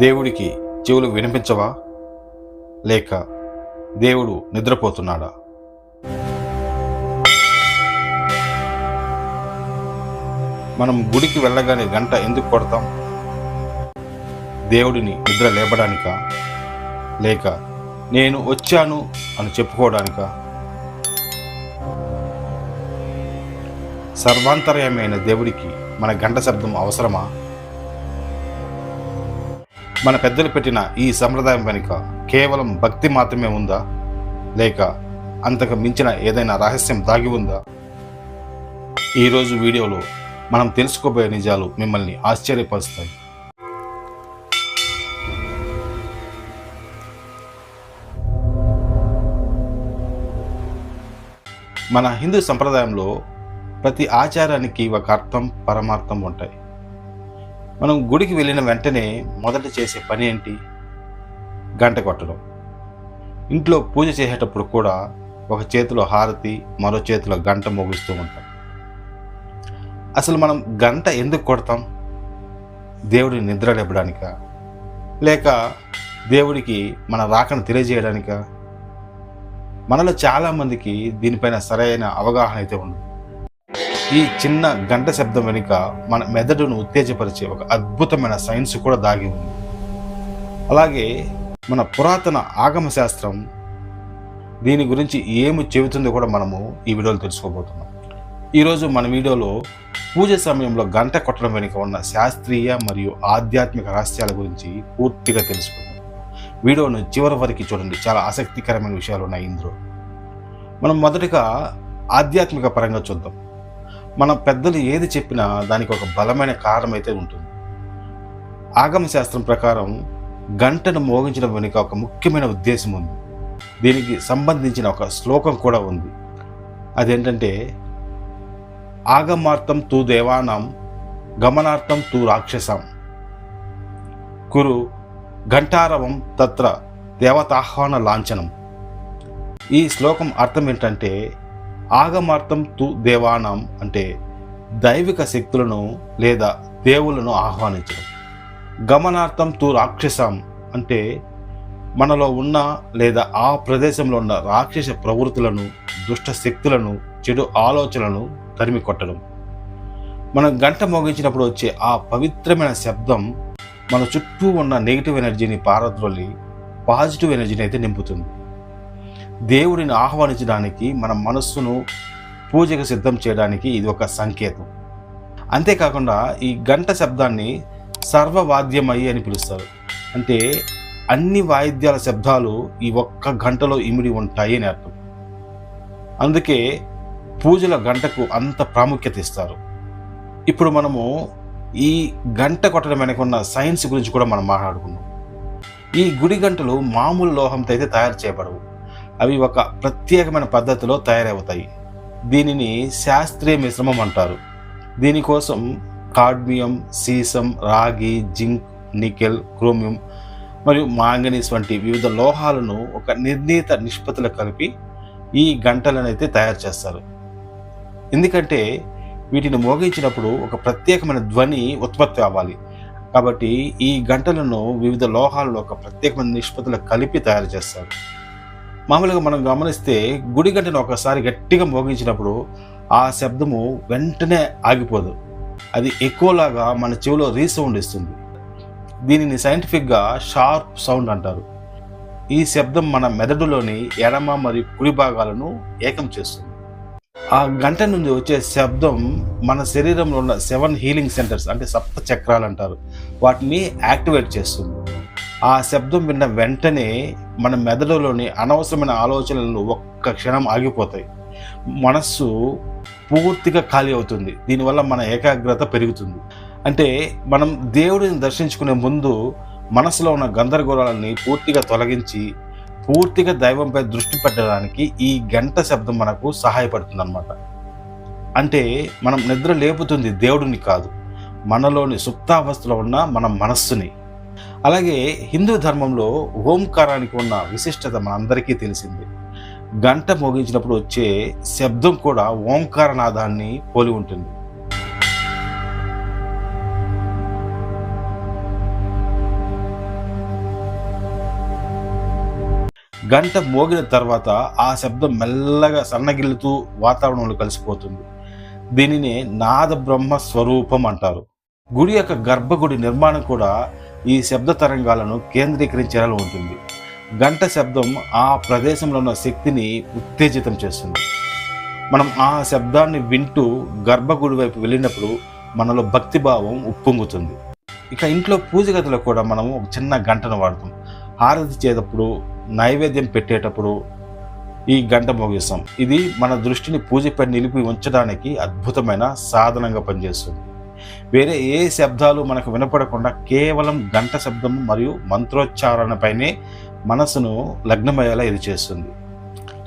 దేవుడికి చెవులు వినిపించవా? లేక దేవుడు నిద్రపోతున్నాడా? మనం గుడికి వెళ్ళగానే గంట ఎందుకు కొడతాం? దేవుడిని నిద్ర లేపడానికా? లేక నేను వచ్చాను అని చెప్పుకోవడానిక? సర్వాంతర్యమైన దేవుడికి మన గంట శబ్దం అవసరమా? మన పెద్దలు పెట్టిన ఈ సంప్రదాయం వెనుక కేవలం భక్తి మాత్రమే ఉందా? లేక అంతకు మించిన ఏదైనా రహస్యం దాగి ఉందా? ఈరోజు వీడియోలో మనం తెలుసుకోబోయే నిజాలు మిమ్మల్ని ఆశ్చర్యపరుస్తాయి. మన హిందూ సంప్రదాయంలో ప్రతి ఆచారానికి ఒక అర్థం పరమార్థం ఉంటాయి. మనం గుడికి వెళ్ళిన వెంటనే మొదట చేసే పని ఏంటి? గంట కొట్టడం. ఇంట్లో పూజ చేసేటప్పుడు కూడా ఒక చేతిలో హారతి మరో చేతిలో గంట మోగిస్తూ ఉంటాం. అసలు మనం గంట ఎందుకు కొడతాం? దేవుడిని నిద్ర లేపడానిక? లేక దేవుడికి మన రాకను తెలియజేయడానిక? మనలో చాలామందికి దీనిపైన సరైన అవగాహన అయితే ఉండదు. ఈ చిన్న గంట శబ్దం వెనుక మన మెదడును ఉత్తేజపరిచే ఒక అద్భుతమైన సైన్స్ కూడా దాగి ఉంది. అలాగే మన పురాతన ఆగమ శాస్త్రం దీని గురించి ఏమి చెబుతుందో కూడా మనము ఈ వీడియోలో తెలుసుకోబోతున్నాం. ఈరోజు మన వీడియోలో పూజ సమయంలో గంట కొట్టడం వెనుక ఉన్న శాస్త్రీయ మరియు ఆధ్యాత్మిక రహస్యాల గురించి పూర్తిగా తెలుసుకుందాం. వీడియోను చివరి వరకు చూడండి. చాలా ఆసక్తికరమైన విషయాలు ఉన్నాయి ఇందులో. మనం మొదటగా ఆధ్యాత్మిక పరంగా చూద్దాం. మన పెద్దలు ఏది చెప్పినా దానికి ఒక బలమైన కారణం అయితే ఉంటుంది. ఆగమ శాస్త్రం ప్రకారం గంటను మోగించడం వెనుక ఒక ముఖ్యమైన ఉద్దేశం ఉంది. దీనికి సంబంధించిన ఒక శ్లోకం కూడా ఉంది. అదేంటంటే ఆగమార్థం తూ దేవానాం గమనార్థం తూ రాక్షసాం. కురు ఘంటారవం తత్ర దేవతాహ్వాన లాంఛనం. ఈ శ్లోకం అర్థం ఏంటంటే ఆగమార్థం తు దేవానం అంటే దైవిక శక్తులను లేదా దేవులను ఆహ్వానించడం. గమనార్థం తు రాక్షసం అంటే మనలో ఉన్న లేదా ఆ ప్రదేశంలో ఉన్న రాక్షస ప్రవృత్తులను దుష్ట శక్తులను చెడు ఆలోచనలను తరిమి కొట్టడం. మనం గంట మోగించినప్పుడు వచ్చే ఆ పవిత్రమైన శబ్దం మన చుట్టూ ఉన్న నెగిటివ్ ఎనర్జీని పారద్రోలి పాజిటివ్ ఎనర్జీని అయితే నింపుతుంది. దేవుడిని ఆహ్వానించడానికి మన మనస్సును పూజకు సిద్ధం చేయడానికి ఇది ఒక సంకేతం. అంతేకాకుండా ఈ గంట శబ్దాన్ని సర్వవాద్యమయ్యి అని పిలుస్తారు. అంటే అన్ని వాయిద్యాల శబ్దాలు ఈ ఒక్క గంటలో ఇమిడి ఉంటాయి అని అర్థం. అందుకే పూజల గంటకు అంత ప్రాముఖ్యత ఇస్తారు. ఇప్పుడు మనము ఈ గంట కొట్టడం వెనకున్న సైన్స్ గురించి కూడా మనం మాట్లాడుకున్నాం ఈ గుడి గంటలు మామూలు లోహంతో అయితే తయారు చేయబడవు. అవి ఒక ప్రత్యేకమైన పద్ధతిలో తయారవుతాయి. దీనిని శాస్త్రీయ మిశ్రమం అంటారు. దీనికోసం కాడ్మియం సీసం రాగి జింక్ నికెల్ క్రోమియం మరియు మాంగనీస్ వంటి వివిధ లోహాలను ఒక నిర్ణీత నిష్పత్తిలో కలిపి ఈ గంటలను అయితే తయారు చేస్తారు. ఎందుకంటే వీటిని మోగించినప్పుడు ఒక ప్రత్యేకమైన ధ్వని ఉత్పత్తి అవ్వాలి. కాబట్టి ఈ గంటలను వివిధ లోహాలలో ఒక ప్రత్యేకమైన నిష్పత్తిలో కలిపి తయారు చేస్తారు. మామూలుగా మనం గమనిస్తే గుడి గంటను ఒకసారి గట్టిగా మోగించినప్పుడు ఆ శబ్దము వెంటనే ఆగిపోదు. అది ఎక్కువలాగా మన చెవిలో రీసౌండ్ ఇస్తుంది. దీనిని సైంటిఫిక్గా షార్ప్ సౌండ్ అంటారు. ఈ శబ్దం మన మెదడులోని ఎడమ మరియు కుడి భాగాలను ఏకం చేస్తుంది. ఆ గంట నుండి వచ్చే శబ్దం మన శరీరంలో ఉన్న సెవెన్ హీలింగ్ సెంటర్స్ అంటే సప్త చక్రాలు అంటారు. వాటిని యాక్టివేట్ చేస్తుంది. ఆ శబ్దం విన్న వెంటనే మన మెదడులోని అనవసరమైన ఆలోచనలు ఒక్క క్షణం ఆగిపోతాయి. మనస్సు పూర్తిగా ఖాళీ అవుతుంది. దీనివల్ల మన ఏకాగ్రత పెరుగుతుంది. అంటే మనం దేవుడిని దర్శించుకునే ముందు మనసులో ఉన్న గందరగోళాలని పూర్తిగా తొలగించి పూర్తిగా దైవంపై దృష్టి పెట్టడానికి ఈ గంట శబ్దం మనకు సహాయపడుతుంది అనమాట అంటే మనం నిద్ర లేపుతుంది దేవుడిని కాదు. మనలోని సుప్తావస్థలో ఉన్న మన మనస్సుని. అలాగే హిందూ ధర్మంలో ఓంకారానికి ఉన్న విశిష్టత మనందరికీ తెలిసింది. గంట మోగించినప్పుడు వచ్చే శబ్దం కూడా ఓంకార నాదాన్ని పోలి ఉంటుంది. గంట మోగిన తర్వాత ఆ శబ్దం మెల్లగా సన్నగిల్లుతూ వాతావరణంలో కలిసిపోతుంది. దీనిని నాద బ్రహ్మ స్వరూపం అంటారు. గుడి యొక్క గర్భగుడి నిర్మాణం కూడా ఈ శబ్ద తరంగాలను కేంద్రీకరించేలా ఉంటుంది. గంట శబ్దం ఆ ప్రదేశంలో ఉన్న శక్తిని ఉత్తేజితం చేస్తుంది. మనం ఆ శబ్దాన్ని వింటూ గర్భగుడి వైపు వెళ్ళినప్పుడు మనలో భక్తిభావం ఉప్పొంగుతుంది. ఇక ఇంట్లో పూజ గదిలో కూడా మనము ఒక చిన్న గంటను వాడతాం. హారతి చేటప్పుడు నైవేద్యం పెట్టేటప్పుడు ఈ గంట మోగిస్తాం. ఇది మన దృష్టిని పూజపై నిలిపి ఉంచడానికి అద్భుతమైన సాధనంగా పనిచేస్తుంది. వేరే ఏ శబ్దాలు మనకు వినపడకుండా కేవలం గంట శబ్దం మరియు మంత్రోచ్చారణపైనే మనసును లగ్నమయ్యేలా ఇది చేస్తుంది.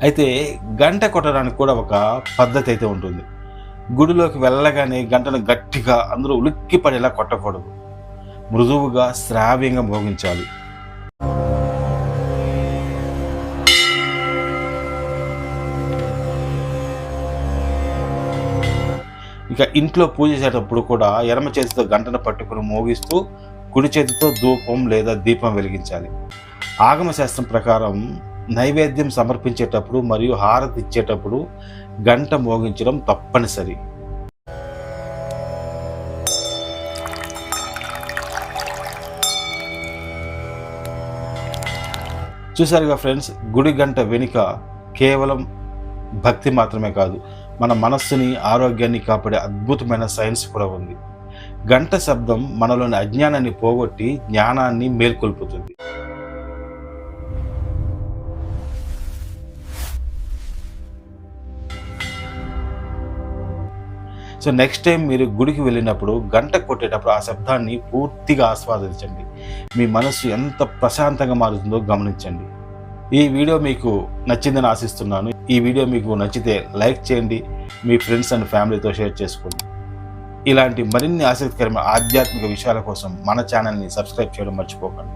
అయితే గంట కొట్టడానికి కూడా ఒక పద్ధతి అయితే ఉంటుంది. గుడిలోకి వెళ్ళగానే గంటను గట్టిగా అందరూ ఉలిక్కి పడేలా కొట్టకూడదు. మృదువుగా శ్రావ్యంగా మోగించాలి. ఇక ఇంట్లో పూజ చేసేటప్పుడు కూడా ఎడమ చేతితో గంటను పట్టుకుని మోగిస్తూ కుడి చేతితో ధూపం లేదా దీపం వెలిగించాలి. ఆగమ శాస్త్రం ప్రకారం నైవేద్యం సమర్పించేటప్పుడు మరియు హారతి ఇచ్చేటప్పుడు గంట మోగించడం తప్పనిసరి. చూసారుగా ఫ్రెండ్స్ గుడి గంట వెనుక కేవలం భక్తి మాత్రమే కాదు మన మనస్సుని ఆరోగ్యాన్ని కాపాడే అద్భుతమైన సైన్స్ కూడా ఉంది. గంట శబ్దం మనలోని అజ్ఞానాన్ని పోగొట్టి జ్ఞానాన్ని మేల్కొల్పుతుంది. సో నెక్స్ట్ టైం మీరు గుడికి వెళ్ళినప్పుడు గంట కొట్టేటప్పుడు ఆ శబ్దాన్ని పూర్తిగా ఆస్వాదించండి. మీ మనస్సు ఎంత ప్రశాంతంగా మారుతుందో గమనించండి. ఈ వీడియో మీకు నచ్చిందని ఆశిస్తున్నాను. ఈ వీడియో మీకు నచ్చితే లైక్ చేయండి. మీ ఫ్రెండ్స్ అండ్ ఫ్యామిలీతో షేర్ చేసుకోండి. ఇలాంటి మరిన్ని ఆసక్తికరమైన ఆధ్యాత్మిక విషయాల కోసం మన ఛానల్ని సబ్స్క్రైబ్ చేయడం మర్చిపోకండి.